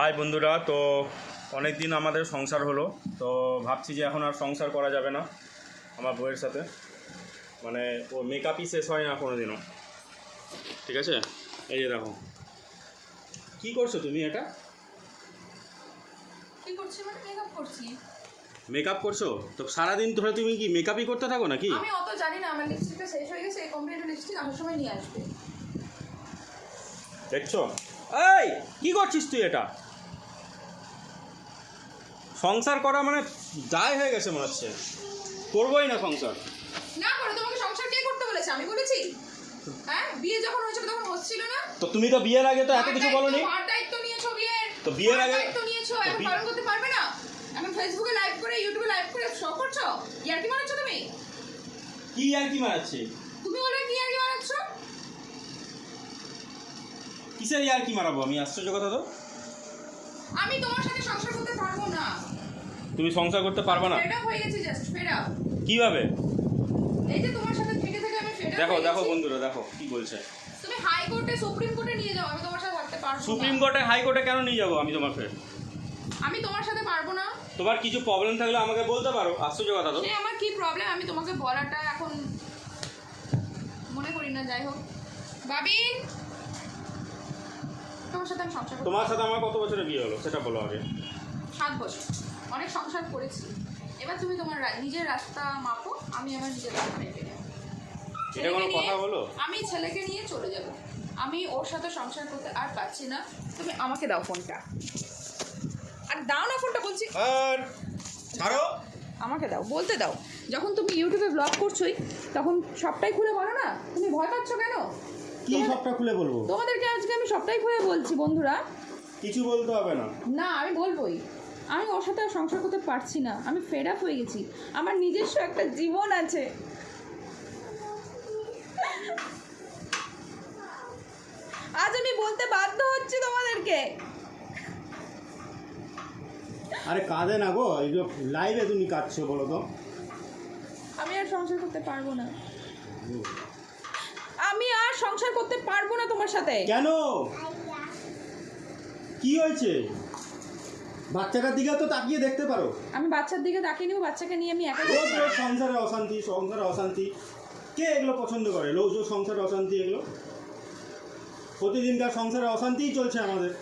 High বন্ধুরা তো অনেক দিন আমাদের সংসার হলো তো ভাবছি যে এখন আর সংসার করা যাবে না আমার বউয়ের সাথে। মানে ও মেকআপই শেষ হয় না কোনো দিনও ঠিক আছে? এই যে দেখো। কী করছ তুমি এটা? কি করছি মানে মেকআপ করছি। মেকআপ করছ? তো সারাদিন ধরে তুমি কি মেকআপই করতে থাকো নাকি? আমি অত জানি না আমার লিপস্টিকটা শেষ হয়ে গেছে এই কমপ্লিট লিপস্টিক আসার সময় নিয়ে আসবে। দেখছ? এই কি করছিস তুই এটা? সংসার করা মানে দায় হয়ে গেছে মনে হচ্ছে। করবোই না সংসার। না করে তোমাকে সংসার কে করতে বলেছে? আমি বলেছি। হ্যাঁ বিয়ে যখন হয়েছিল তখন হচ্ছিল না। তো তুমি তো বিয়ের আগে তো এত কিছু বলনি? দায়িত্ব- মার দায়িত্ব নিয়েছো বিয়ের। তো বিয়ের আগে- দায়িত্ব নিয়েছো এখন পালন করতে পারবে না। এখন ফেসবুকে লাইভ করে ইউটিউবে লাইভ করে শো করছ? ইয়ার কি মারাচ্ছ তুমি? কি আর কি মারাচ্ছে? তুমি বলবে কি ইয়ার কি মারাচ্ছ? কিসের আর কি মারাবো? আমি আশ্চর্য কথা তো? আমি তোমার সাথে সংসার করতে পারব না। তুমি সংসার করতে পারবে না। ফেড আপ হয়ে গেছি জাস্ট ফেড আপ কীভাবে? এই যে তোমার সাথে থেকে থেকে আমি ফেড আপ দেখো দেখো বন্ধুরা দেখো কি বলছে। তুমি হাই কোর্টে সুপ্রিম কোর্টে নিয়ে যাও আমি তোমার সাথে থাকতে পারব সুপ্রিম কোর্টে হাইকোর্টে কেন নিয়ে যাব আমি তোমার ফ্রেন্ড আমি তোমার সাথে পারব না। তোমার কিছু প্রবলেম থাকলে আমাকে বলতে পারো আশ্চর্য কথা তো। সে আমার কি প্রবলেম আমি তোমাকে বলাটা এখন মনে করি না যাই হোক। বাবিন! তোমার সাথে আমি সংসার তোমার সাথে আমার কত বছরের বিয়ে হলো সেটা বলো আগে। সাত বছর। অনেক সংসার করেছি। এবার তুমি তোমার নিজের রাস্তা মাপো আমি আমার নিজের রাস্তা মেপে এটা কোনো কথা হলো আমি ছেলেকে নিয়ে চলে যাব। আমি ওর সাথে সংসার করতে আর পারছি না। তুমি আমাকে দাও ফোনটা। আর দাও না ফোনটা বলছি। আর ছাড়ো। আমাকে দাও বলতে দাও। যখন তুমি ইউটিউবে ব্লগ করছোই তখন সবটাই খুলে বলো না? তুমি ভয় পাচ্ছ কেন? কি সবটা খুলে বলব? তোমাদেরকে আজকে আমি সবটাই খুলে বলছি বন্ধুরা। কিছু বলতে হবে না। না আমি বলবোই। আমি ওর সাথে আর সংসার করতে পারছি না। আমি ফেড আপ হয়ে গেছি। আমার নিজস্ব একটা জীবন আছে। আজ আমি বলতে বাধ্য হচ্ছি তোমাদেরকে। আরে কাঁদে না গো। এই যে লাইভে তুমি কাঁদছো বলো তো। আমি আর সংসার করতে পারব না। আমি আর সংসার করতে পারব না তোমার সাথে। কেন? কি হয়েছে? বাচ্চাটার দিকে তো তাকিয়ে দেখতে পারো। আমি বাচ্চার দিকে তাকিয়ে নিব বাচ্চাকে নিয়ে আমি একা সংসারে অশান্তি সংসারে অশান্তি। কে এগুলো পছন্দ করে? রোজ সংসারে অশান্তি এগুলো? প্রতিদিনকার সংসারে অশান্তিই চলছে আমাদের।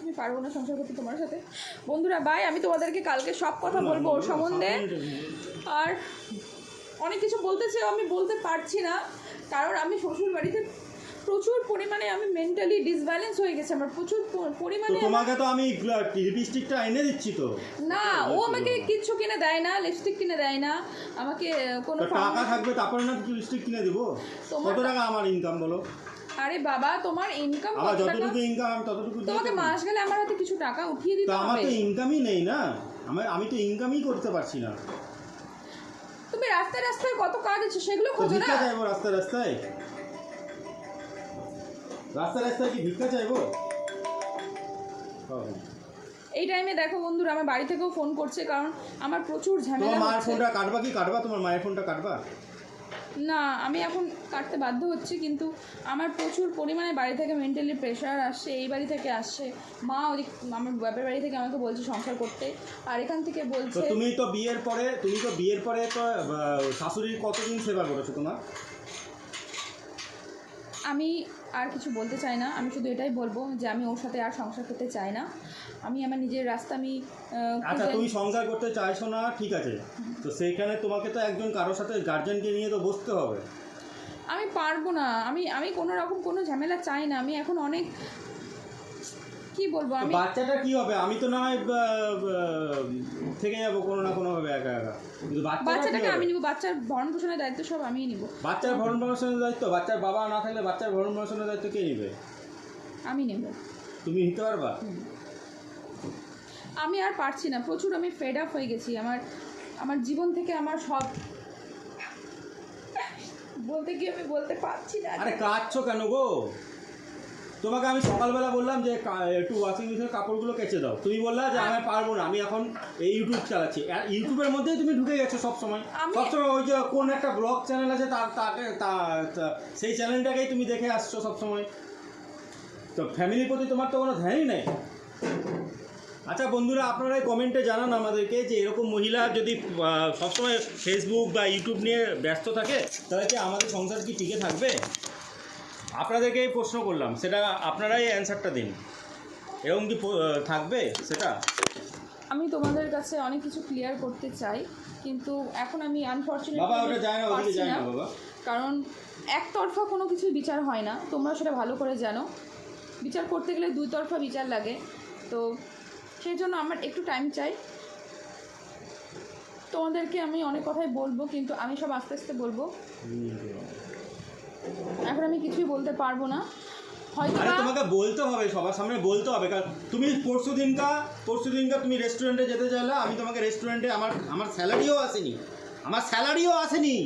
আমি পারব না সংসার করতে তোমার সাথে। বন্ধুরা বাই আমি তোমাদেরকে কালকে সব কথা বলব ওর সম্বন্ধে। আর অনেক কিছু বলতে চেয়েও আমি বলতে পারছি না। কারণ আমি শ্বশুর বাড়িতে প্রচুর পরিমাণে আমি মেন্টালি ডিসব্যালেন্স হয়ে গেছে আমার প্রচুর পরিমাণে তোমাকে তো আমি লিপস্টিকটা এনে দিচ্ছি তো। না ও আমাকে কিচ্ছু কিনে দেয় না লিপস্টিক কিনে দেয় না আমাকে কোনো টাকা থাকবে তারপরে না লিপস্টিক কিনে দিব? কত টাকা আমার ইনকাম বলো? আরে বাবা তোমার ইনকাম আমার যতটুকু ইনকাম আমি ততটুকু তোমাকে মাস গেলে আমার হাতে কিছু টাকা উঠিয়ে দিতে তো আমার তো ইনকামই নেই না। আমার আমি তো ইনকামই করতে পারছি না। তুমি রাস্তায় রাস্তায় কত কাজ আছে সেগুলো খোঁজো খোঁজো ভিক্ষা না। চাইব রাস্তায় রাস্তায়? রাস্তায় রাস্তায় কি ভিক্ষা চাইব। এই টাইমে দেখো বন্ধুরা আমার বাড়ি থেকেও ফোন করছে কারণ আমার প্রচুর ঝামেলা তোমার মায়ের ফোনটা কাটবা কি? কাটবা তোমার মায়ের ফোনটা কাটবা? না আমি এখন কাটতে বাধ্য হচ্ছি কিন্তু আমার প্রচুর পরিমাণে বাড়ি থেকে মেন্টালি প্রেশার আসছে এই বাড়ি থেকে আসছে। মা ওই আমার বাপের বাড়ি থেকে আমাকে বলছে সংসার করতে আর এখান থেকে বলছে তুমি তো বিয়ের পরে তুমি তো বিয়ের পরে তো শাশুড়ির কতদিন সেবা করেছ তোমার? আমি আর কিছু বলতে চাই না। আমি শুধু এটাই বলব যে আমি ওর সাথে আর সংসার করতে চাই না। আমি আমার নিজের রাস্তা আমি আচ্ছা তুমি সংসার করতে চাইছো না ঠিক আছে। তো সেইখানে তোমাকে তো একজন কারোর সাথে গার্জেনকে নিয়ে তো বসতে হবে। আমি পারব না। আমি আমি কোনো রকম কোনো ঝামেলা চাই না। আমি এখন অনেক কি বলব? আমি বাচ্চাটা কি হবে? আমি তো না হয় থেকে যাব কোনো না কোনো ভাবে একা একা। কিন্তু বাচ্চাটাকে আমি? নিব। বাচ্চার ভরণ পোষণের দায়িত্ব সব আমিই নিব। বাচ্চার ভরণ পোষণের দায়িত্ব? বাচ্চার বাবা না থাকলে বাচ্চার ভরণ পোষণের দায়িত্ব কে নিবে? আমি নেব। তুমি নিতে পারবা? আমি আর পারছি না। প্রচুর আমি ফেড আপ হয়ে গেছি। আমার আমার জীবন থেকে আমার সব বলতে গিয়ে আমি বলতে পারছি না। আরে কাঁদছো কেন গো? তোমাকে আমি সকালবেলা বললাম যে একটু ওয়াশিং মেশিনের কাপড়গুলো কেচে দাও। তুমি বললা যে আমি পারব না আমি এখন এই ইউটিউব চালাচ্ছি। আর ইউটিউবের মধ্যেই তুমি ঢুকে গেছো সবসময়। সবসময় ওই যে কোন একটা ব্লগ চ্যানেল আছে তার তাকে সেই চ্যানেলটাকেই তুমি দেখে আসছো সবসময়। তো ফ্যামিলির প্রতি তোমার তো কোনো ধ্যানই নেই। আচ্ছা বন্ধুরা আপনারাই কমেন্টে জানান আমাদেরকে যে এরকম মহিলা যদি সবসময় ফেসবুক বা ইউটিউব নিয়ে ব্যস্ত থাকে তাহলে কি আমাদের সংসার কি টিকে থাকবে? আপনাদেরকেই প্রশ্ন করলাম সেটা আপনারাই অ্যান্সারটা দিন। এরকম কি থাকবে সেটা? আমি তোমাদের কাছে অনেক কিছু ক্লিয়ার করতে চাই কিন্তু এখন আমি আনফর্চুনেটলি কারণ একতরফা কোনো কিছুই বিচার হয় না। তোমরা সেটা ভালো করে জানো। বিচার করতে গেলে দুই তরফা বিচার লাগে। তো সেই জন্য আমার একটু টাইম চাই। তোমাদেরকে আমি অনেক কথাই বলব কিন্তু আমি সব আস্তে আস্তে বলব। এখন আমি কিছুই বলতে পারব না। হয়তো আরে তোমাকে বলতে হবে সবার সামনে বলতে হবে কারণ তুমি পরশু দিনকা পরশু দিনকা তুমি রেস্টুরেন্টে যেতে চাইলে আমি তোমাকে রেস্টুরেন্টে আমার আমার স্যালারিও আসেনি। আমার স্যালারিও আসেনি।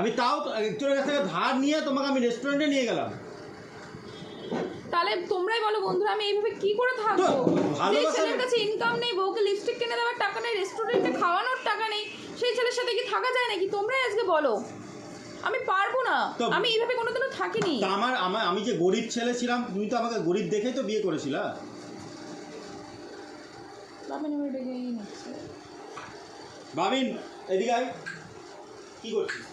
আমি তাও একজনের কাছ থেকে ধার নিয়ে তোমাকে আমি রেস্টুরেন্টে নিয়ে গেলাম। তাহলে তোমরাই বলো বন্ধুরা আমি এইভাবে কি করে থাকব? যে ছেলের কাছে ইনকাম নেই বউকে লিপস্টিক কিনে দেওয়ার টাকা নেই রেস্টুরেন্টে খাওয়ানোর টাকা নেই সেই ছেলের সাথে কি থাকা যায় নাকি? তোমরাই আজকে বলো। আমি পারব না। আমি এইভাবে কোনোদিনও থাকিনি। তা আমার আমার আমি যে গরিব ছেলে ছিলাম তুমি তো আমাকে গরিব দেখেই তো বিয়ে করেছিলা। বাবা নেমে ডেকেই নিচ্ছে। বাবিন এদিকে আয়। কি করছিস?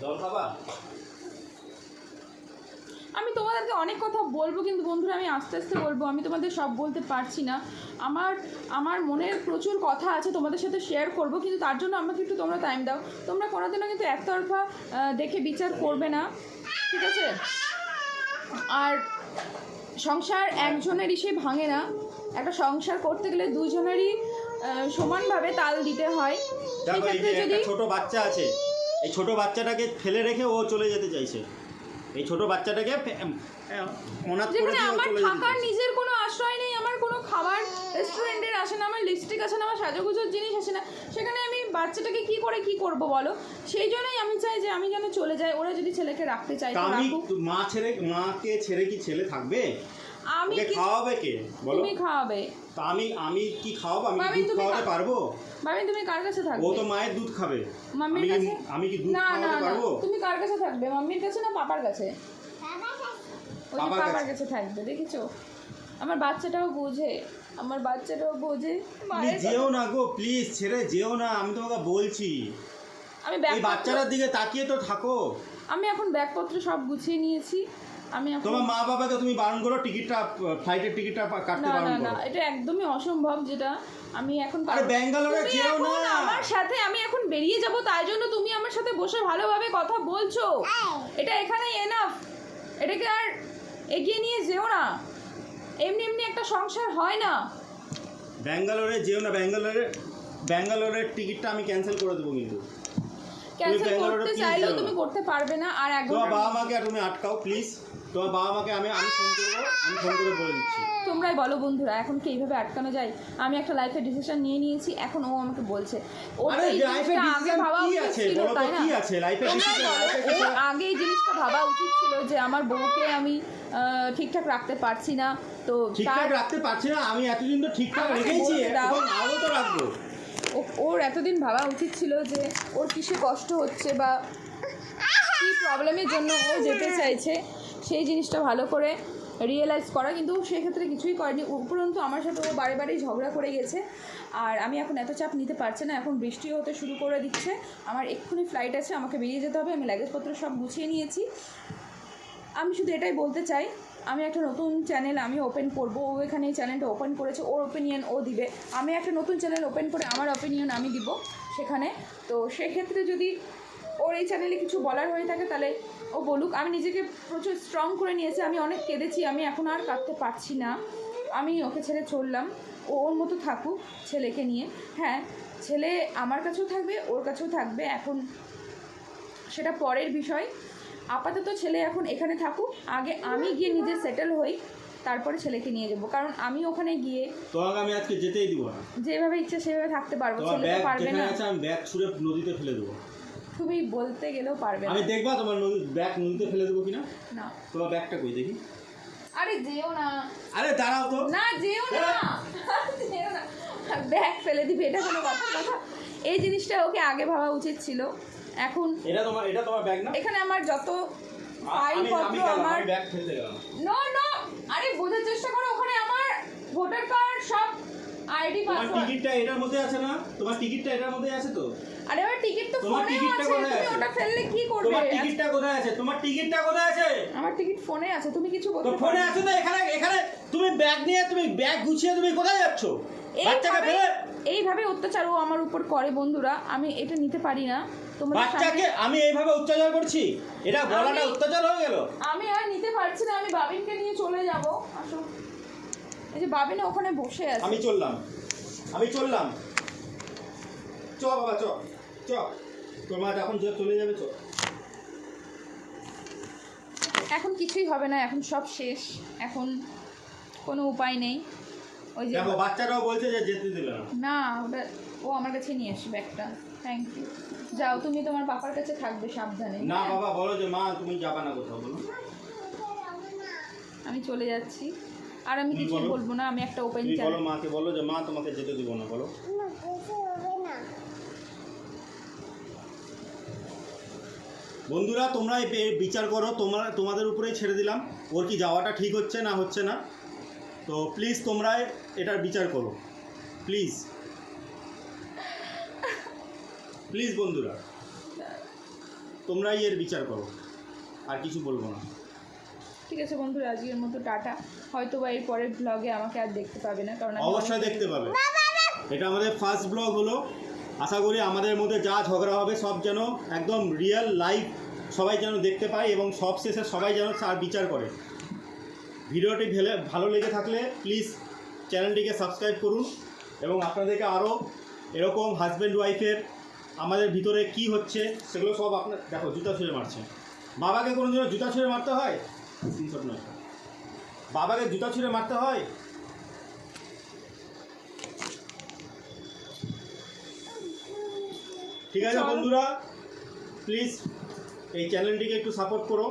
জল খাবা? আমি তোমাদেরকে অনেক কথা বলব কিন্তু বন্ধুরা আমি আস্তে আস্তে বলব আমি তোমাদের সব বলতে পারছি না। আমার আমার মনের প্রচুর কথা আছে তোমাদের সাথে শেয়ার করব কিন্তু তার জন্য আমাকে একটু তোমরা টাইম দাও। তোমরা কোনোদিনও কিন্তু একতরফা দেখে বিচার করবে না ঠিক আছে? আর সংসার একজনেরই সে ভাঙে না। একটা সংসার করতে গেলে দুজনেরই সমানভাবে তাল দিতে হয়। দেখো সেক্ষেত্রে যদি ছোট বাচ্চা আছে। এই ছোট বাচ্চাটাকে ফেলে রেখে ও চলে যেতে চাইছে। এই ছোট বাচ্চাটাকে অনাথ করে দিয়ে আমার থাকার নিজের কোনো আশ্রয় নেই আমার কোনো খাবার রেস্টুরেন্টের আসে না আমার লিপস্টিক আসে না আমার সাজাগুজোর জিনিস আসে না সেখানে আমি বাচ্চাটাকে কি করে কি করব বলো? সেই জন্যই আমি চাই যে আমি যেন চলে যাই ওরা যদি ছেলেকে রাখতে চাই মা ছেড়ে মাকে ছেড়ে কি ছেলে থাকবে? আমি কি- খাওয়াবে কে? বলো। তুমি খাওয়াবে। তা আমি আমি কি খাওয়াবো? আমি দুধ খাওয়াতে পারব? মামি তুমি কার কাছে থাকবে? ও তো মায়ের দুধ খাবে। মাম্মির কাছে? আমি কি দুধ খাওয়াতে পারব? তুমি কার কাছে থাকবে? মাম্মির কাছে না পাপার কাছে? ওই পাপার কাছে। থাকবে দেখেছ? আমার বাচ্চাটাও বোঝে। আমার বাচ্চাটাও বোঝে। যেও না গো প্লিজ ছেড়ে যেও না আমি তোমাকে বলছি। আমি এই বাচ্চাটার দিকে তাকিয়ে তো থাকো। আমি এখন ব্যাগপত্র সব গুছিয়ে নিয়েছি। আমি এখন তোমার মা বাবাকে তুমি বারণ করো টিকিটটা ফ্লাইটের টিকিটটা কাটতে না বারণ না না এটা একদমই অসম্ভব যেটা আমি এখন আরে ব্যাঙ্গালোরে যেও না। আমার সাথে আমি এখন বেরিয়ে যাব তাই জন্য তুমি আমার সাথে বসে ভালোভাবে কথা বলছো। এটা এখানে এনাফ এটাকে আর এগিয়ে নিয়ে যেও না। এমনি এমনি একটা সংসার হয় না। ব্যাঙ্গালোরে যেও না ব্যাঙ্গালোরে ব্যাঙ্গালোরের টিকিটটা আমি ক্যান্সেল করে দেবো কিন্তু। ক্যান্সেল করতে চাইলেও তুমি করতে পারবে না আর এক তোমার ঘণ্টার বাবা মাকে তুমি আটকাও প্লিজ তোমার বাবা মাকে আমি আমি ফোন করব আমি ফোন করে বলে দিচ্ছি। তোমরাই বলো বন্ধুরা এখন কি এইভাবে আটকানো যায়? আমি একটা লাইফে ডিসিশন নিয়ে নিয়েছি এখন ও আমাকে বলছে। আরে এই জিনিসটা আগে ডিসিশন ভাবা কি উচিত আছে? ছিল, বলো তো তাই না? কি আছে? লাইফে ডিসিশন আগে এই জিনিসটা ভাবা উচিত ছিল যে আমার বউকে আমি আহ, ঠিকঠাক রাখতে পারছি না তো ঠিকঠাক রাখতে পারছি না আমি এতদিন তো ঠিকঠাক আমাকে রেখেছি বলতে দাও। আরও তো রাখব। ও- ওর এতদিন ভাবা উচিত ছিল যে ওর কিসে কষ্ট হচ্ছে বা কী প্রবলেমের জন্য ও যেতে চাইছে। সেই জিনিসটা ভালো করে রিয়েলাইজ করা, কিন্তু সেক্ষেত্রে কিছুই করেনি। উপরন্তু আমার সাথে ও বারে বারেই ঝগড়া করে গেছে। আর আমি এখন এত চাপ নিতে পারছি না, এখন বৃষ্টিও হতে শুরু করে দিচ্ছে। আমার এক্ষুনি ফ্লাইট আছে, আমাকে বেরিয়ে যেতে হবে, আমি লাগেজপত্র সব গুছিয়ে নিয়েছি। আমি শুধু এটাই বলতে চাই, আমি একটা নতুন চ্যানেল আমি ওপেন করব। ও এখানে এই চ্যানেলটা ওপেন করেছে, ওর ওপিনিয়ন ও দিবে। আমি একটা নতুন চ্যানেল ওপেন করে আমার ওপিনিয়ন আমি দিব সেখানে। তো সেক্ষেত্রে যদি ওর এই চ্যানেলে কিছু বলার হয়ে থাকে তাহলে ও বলুক। আমি নিজেকে প্রচুর স্ট্রং করে নিয়েছি আমি অনেক কেঁদেছি আমি এখন আর কাঁদতে পারছি না। আমি ওকে ছেড়ে চললাম। ও ওর মতো থাকুক ছেলেকে নিয়ে। হ্যাঁ ছেলে আমার কাছেও থাকবে ওর কাছেও থাকবে। এখন সেটা পরের বিষয়। আপাতত ছেলে এখন এখানে থাকুক আগে আমি গিয়ে নিজে সেটেল হই তারপরে ছেলেকে নিয়ে যাব। কারণ আমি ওখানে গিয়ে তোমাকে আমি আজকে যেতেই দিব না। যেভাবে ইচ্ছে সেভাবে থাকতে পারব ছেলে তো পারবে না। আমি ব্যাগ ছুঁড়ে নদীতে ফেলে দেবো। তুমি বলতে গেলেও পারবে না। আমি দেখবা তোমার ব্যাগ নদীতে ফেলে দেবো কিনা? না। তোমার ব্যাগটা কই দেখি? আরে যেও না। আরে দাঁড়াও তো। না যেও না। যেও না। ব্যাগ ফেলে দিবি এটা কোনো কথা কথা। এই জিনিসটা ওকে আগে ভাবা উচিত ছিল। এখন এটা তোমার এটা তোমার ব্যাগ না? এখানে আমার যত আ- ফাইল আমি আমি পত্র আমার আমি ব্যাগ ফেলতে গেলাম। নো নো আরে বোঝার চেষ্টা করো ওখানে আমার ভোটার কার্ড সব আইডি পাসওয়ার্ড। টিকিটটা এটার মধ্যে আছে না? তোমার টিকিটটা এটার মধ্যে আছে তো? আরে টিকিট তো তোমার টিকিটটা আছে তুমি ওটা ফেললে কি করবে? তোমার টিকিটটা কোথায় আছে? তোমার টিকিটটা কোথায় আছে? আমার টিকিট ফোনে আছে তুমি কিছু ফোনে আছে তো এখানে এখানে। তুমি ব্যাগ নিয়ে তুমি ব্যাগ গুছিয়ে তুমি কোথায় যাচ্ছ? বাচ্চাকে এইভাবে ফেলে। এইভাবে অত্যাচার ও আমার উপর করে বন্ধুরা আমি এটা নিতে পারি না। তোমাদের বাচ্চাকে আমি এইভাবে অত্যাচার করছি? এটা বলাটা অত্যাচার হয়ে গেল। আমি আর নিতে পারছি না আমি বাবিনকে নিয়ে চলে যাব। আসো। এই যে বাবিন ওখানে বসে আছে। আমি চললাম। আমি চললাম। চ বাবা চ। চ। তোর মা যখন যে চলে যাবে চ। এখন কিছুই হবে না এখন সব শেষ। এখন কোনো উপায় নেই। ওই যে দেখো বাচ্চাটাও বলছে যে যেতে দেবে না। না ওটা ও আমার কাছে নিয়ে আসবে একটা। থ্যাংক ইউ যাও তুমি তোমার পাপার কাছে থাকবে সাবধানে। না? বাবা বলো যে মা তুমি যাবা না কোথাও বলো। আমি চলে যাচ্ছি। আর আমি কিছু বলব না আমি একটা ওপেন তুমি বলো মাকে বলো যে মা তোমাকে যেতে দেবো না বলো। বন্ধুরা তোমরা এই বিচার করো তোমরা তোমাদের উপরেই ছেড়ে দিলাম। ওর কি যাওয়াটা ঠিক হচ্ছে না হচ্ছে না? তো প্লিজ তোমরা এটার বিচার করো। প্লিজ প্লিজ বন্ধুরা তোমরাই এর বিচার করো। আর কিছু বলব না। ঠিক আছে বন্ধুরা আজকের মতো টাটা। হয়তো বা এর পরের ব্লগে আমাকে আর দেখতে পাবে না কারণ অবশ্যই দেখতে পাবে। এটা আমাদের ফার্স্ট ব্লগ হলো। আশা করি আমাদের মধ্যে যা ঝগড়া হবে সব যেন একদম রিয়েল লাইভ সবাই যেন দেখতে পায় এবং সব শেষে সবাই যেন তার বিচার করে। ভিডিওটি ভেলে ভালো লেগে থাকলে প্লিজ চ্যানেলটিকে সাবস্ক্রাইব করুন এবং আপনাদেরকে আরও এরকম হাজব্যান্ড ওয়াইফের আমাদের ভিতরে কি হচ্ছে সেগুলো সব আপনার দেখো জুতা ছুঁড়ে মারছে। বাবাকে কোনো দিনও জুতা ছুঁড়ে মারতে হয়? নয় বাবাকে জুতা ছুঁড়ে মারতে হয়? ঠিক আছে বন্ধুরা প্লিজ এই চ্যানেলটিকে একটু সাপোর্ট করো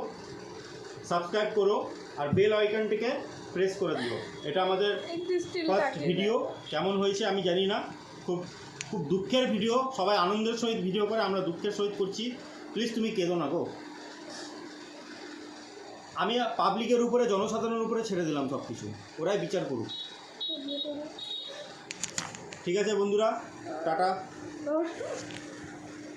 সাবস্ক্রাইব করো আর বেল আইকনটিকে প্রেস করে দিও। এটা আমাদের ফার্স্ট ভিডিও কেমন হয়েছে আমি জানি না। খুব খুব দুঃখের ভিডিও সবাই আনন্দের সহিত ভিডিও করে আমরা দুঃখের সহিত করছি। প্লিজ তুমি কেঁদো না গো। আমি পাবলিকের উপরে জনসাধারণের উপরে ছেড়ে দিলাম সব কিছু ওরাই বিচার করুক। ঠিক আছে বন্ধুরা? টাটা।